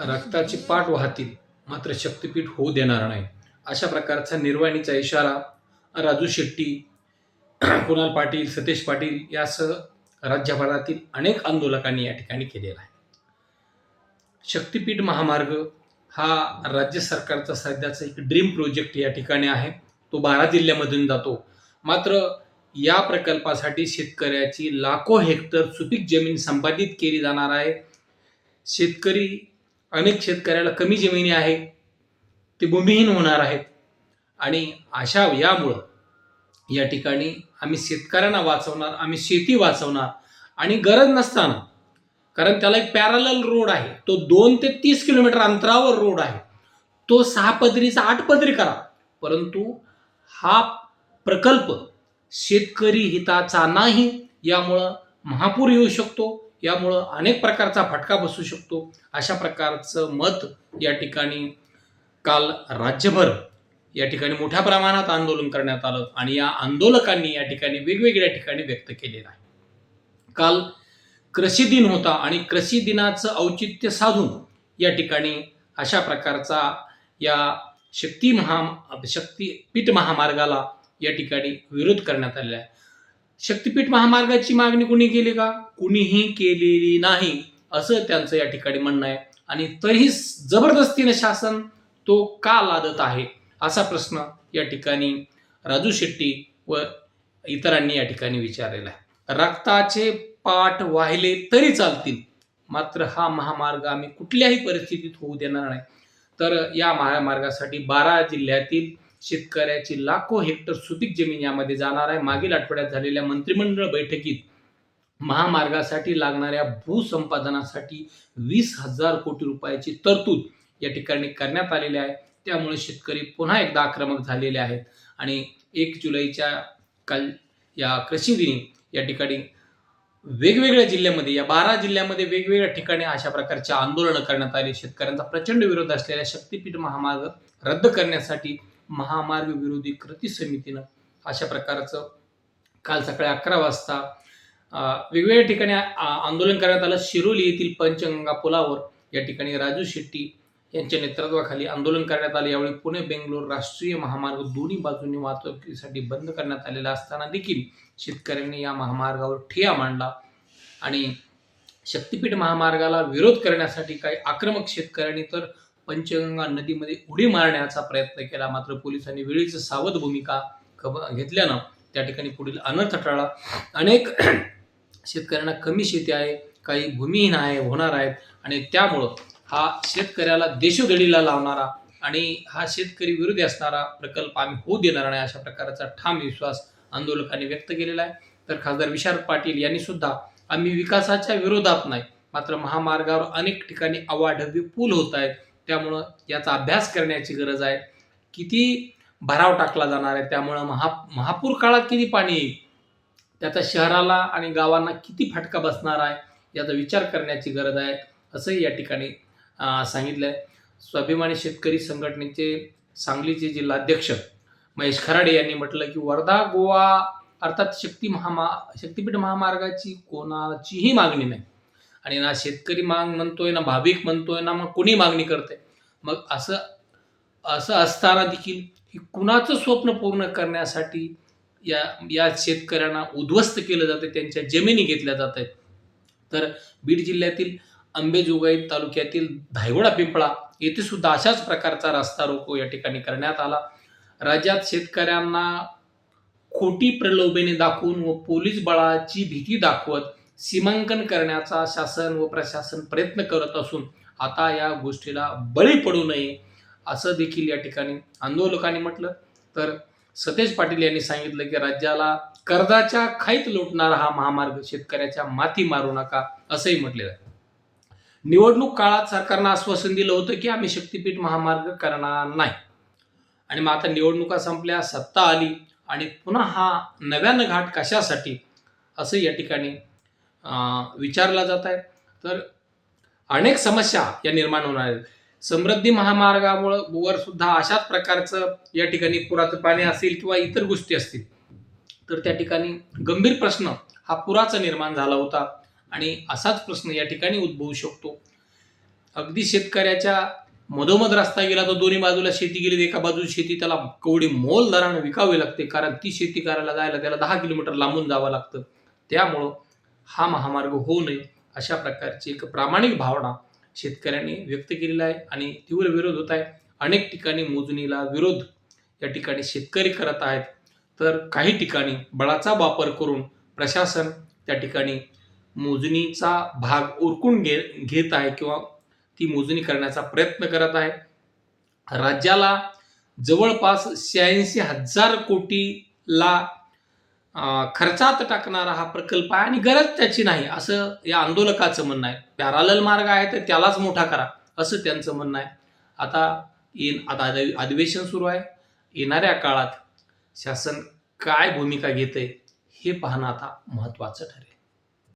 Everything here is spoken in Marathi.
रक्ताची पाठ वाहतील मात्र शक्तीपीठ होऊ देणार नाही. अशा प्रकारचा निर्वाणीचा इशारा राजू शेट्टी कुणाल पाटील सतेश पाटील यासह राज्यभरातील अनेक आंदोलकांनी या ठिकाणी केलेला आहे. शक्तीपीठ महामार्ग हा राज्य सरकारचा सध्याचा एक ड्रीम प्रोजेक्ट या ठिकाणी आहे. तो बारा जिल्ह्यामधून जातो. मात्र या प्रकल्पासाठी शेतकऱ्याची लाखो हेक्टर सुपीक जमीन संपादित केली जाणार आहे. शेतकरी अनेक शेतकऱ्याला कमी जमिनी आहे ते भूमिहीन होणार आहेत. आणि अशा यामुळं या ठिकाणी आम्ही शेतकऱ्यांना वाचवणार आम्ही शेती वाचवणार. आणि गरज नसताना कारण त्याला एक पॅरल रोड आहे. तो दोन ते तीस किलोमीटर अंतरावर रोड आहे. तो सहा पदरीचा आठ पदरी करा. परंतु हा प्रकल्प शेतकरी हिताचा नाही यामुळं महापूर येऊ शकतो. यामुळं अनेक प्रकारचा फटका बसू शकतो. अशा प्रकारचं मत या ठिकाणी काल राज्यभर या ठिकाणी मोठ्या प्रमाणात आंदोलन करण्यात आलं आणि या आंदोलकांनी या ठिकाणी वेगवेगळ्या ठिकाणी व्यक्त केलेलं आहे. काल कृषी दिन होता आणि कृषी दिनाचं औचित्य साधून या ठिकाणी अशा प्रकारचा या शक्ती महा शक्तीपीठ महामार्गाला या ठिकाणी विरोध करण्यात आलेला आहे. शक्तीपीठ महामार्गाची मागणी कुणी केली का? कुणीही केलेली नाही असं त्यांचं या ठिकाणी म्हणणं आहे. आणि तरीही जबरदस्तीने शासन तो का लादत आहे असा प्रश्न या ठिकाणी राजू शेट्टी व इतरांनी या ठिकाणी विचारलेला आहे. रक्ताचे पाठ वाहिले तरी चालतील मात्र हा महामार्ग आम्ही कुठल्याही परिस्थितीत होऊ देणार नाही. तर या महामार्गासाठी बारा जिल्ह्यातील शेतकऱ्याची लाखो हेक्टर सुपीक जमीन यामध्ये जाणार आहे. मागील आठवड्यात झालेल्या मंत्रिमंडळ बैठकीत महामार्गासाठी लागणाऱ्या भूसंपादनासाठी वीस हजार कोटी रुपयाची तरतूद या ठिकाणी करण्यात आलेली आहे. त्यामुळे शेतकरी पुन्हा एकदा आक्रमक झालेले आहेत. आणि एक जुलैच्या काल या कृषी दिनी या ठिकाणी वेगवेगळ्या जिल्ह्यामध्ये या बारा जिल्ह्यामध्ये वेगवेगळ्या ठिकाणी अशा प्रकारचे आंदोलनं करण्यात आली. शेतकऱ्यांचा प्रचंड विरोध असलेल्या शक्तीपीठ महामार्ग रद्द करण्यासाठी महामार्ग विरोधी कृती समितीनं अशा प्रकारचं काल सकाळी अकरा वाजता वेगवेगळ्या ठिकाणी आंदोलन करण्यात आलं. शिरोली येथील पंचगंगा पुलावर या ठिकाणी राजू शेट्टी यांच्या नेतृत्वाखाली आंदोलन करण्यात आले. यावेळी पुणे बेंगलोर राष्ट्रीय महामार्ग दोन्ही बाजूंनी वाहतुकीसाठी बंद करण्यात आलेला असताना देखील शेतकऱ्यांनी या महामार्गावर ठिया मांडला आणि शक्तिपीठ महामार्गाला विरोध करण्यासाठी काही आक्रमक शेतकऱ्यांनी तर पंचगंगा नदीमध्ये उडी मारण्याचा प्रयत्न केला. मात्र पोलिसांनी वेळीच सावध भूमिका खब- घेतल्यानं त्या ठिकाणी पुढील अनर्थ टळला. अनेक शेतकऱ्यांना कमी शेती आहे काही भूमिहीन आहे होणार आहेत आणि त्यामुळं हा शेतकऱ्याला देशोधडीला लावणारा आणि हा शेतकरी विरोधी असणारा प्रकल्प आम्ही होऊ देणार नाही अशा प्रकारचा ठाम विश्वास आंदोलकांनी व्यक्त केलेला आहे. तर खासदार विशाल पाटील यांनी सुद्धा आम्ही विकासाच्या विरोधात नाही मात्र महामार्गावर अनेक ठिकाणी अवाढव्य पूल होत आहेत. त्यामुळं याचा अभ्यास करण्याची गरज आहे. किती भराव टाकला जाणार आहे त्यामुळं महा महापूर काळात किती पाणी येईल? त्याचा शहराला आणि गावांना किती फटका बसणार आहे? याचा विचार करण्याची गरज आहे. असंही या ठिकाणी सांगितलं आहे स्वाभिमानी शेतकरी संघटनेचे सांगलीचे जिल्हाध्यक्ष महेश खराडे यांनी म्हटलं की वर्धा गोवा अर्थात शक्ती महामा शक्तीपीठ महामार्गाची कोणाचीही मागणी नाही. आणि ना शेतकरी माग म्हणतोय ना भाविक म्हणतोय ना मग कोणी मागणी करते मग असं असं असताना देखील की कुणाचं स्वप्न पूर्ण करण्यासाठी या या शेतकऱ्यांना उद्ध्वस्त केलं जातं त्यांच्या जमिनी घेतल्या जात आहेत तर बीड जिल्ह्यातील अंबेजोगाई तालुक्यातील धायगोडा पिंपळा येथे सुद्धा अशाच प्रकारचा रस्ता रोको या ठिकाणी करण्यात आला. राज्यात शेतकऱ्यांना खोटी प्रलोभने दाखवून व पोलीस बळाची भीती दाखवत सीमांकन करण्याचा शासन व प्रशासन प्रयत्न करत असून आता या गोष्टीला बळी पडू नये असं देखील या ठिकाणी आंदोलकांनी म्हटलं. तर सतेज पाटील यांनी सांगितलं की राज्याला कर्जाच्या खाईत लोटणारा हा महामार्ग शेतकऱ्याच्या माती मारू नका असंही म्हटलेलं आहे. निवडणूक काळात सरकारनं आश्वासन दिलं होतं की आम्ही शक्तीपीठ महामार्ग करणार नाही. आणि मग आता निवडणुका संपल्या सत्ता आली आणि पुन्हा हा नव्यानं घाट कशासाठी? असं या ठिकाणी विचारला जात आहे. तर अनेक समस्या या निर्माण होणार आहेत. समृद्धी महामार्गामुळं वर सुद्धा अशाच प्रकारचं या ठिकाणी पुराचं पाणी असेल किंवा इतर गोष्टी असतील तर त्या ठिकाणी गंभीर प्रश्न हा पुराचा निर्माण झाला होता आणि असाच प्रश्न या ठिकाणी उद्भवू शकतो. अगदी शेतकऱ्याच्या मधोमध रस्ता गेला तर दोन्ही बाजूला शेती गेली एका बाजूला शेती त्याला कवडी मोल दराने विकावी लागते कारण ती शेती करायला जायला त्याला दहा किलोमीटर लांबून जावं लागतं. त्यामुळं हा महामार्ग होऊ नये अशा प्रकारची एक प्रामाणिक भावना शेतकऱ्यांनी व्यक्त केलेला आहे आणि तीव्र विरोध होत आहे. अनेक ठिकाणी मोजणीला विरोध या ठिकाणी शेतकरी करत आहेत. तर काही ठिकाणी बळाचा वापर करून प्रशासन त्या ठिकाणी मोजणीचा भाग उरकून घे घेत आहे किंवा ती मोजणी करण्याचा प्रयत्न करत आहे. राज्याला जवळपास शहाऐंशी हजार कोटीला खर्चात टाकणारा हा प्रकल्प आहे आणि गरज त्याची नाही असं या आंदोलकाचं म्हणणं आहे. पॅरालल मार्ग आहे तर त्यालाच मोठा करा असं त्यांचं म्हणणं आहे. आता येन आता अधिवेशन सुरू आहे. येणाऱ्या काळात शासन काय भूमिका घेते हे पाहणं आता महत्त्वाचं ठरेल.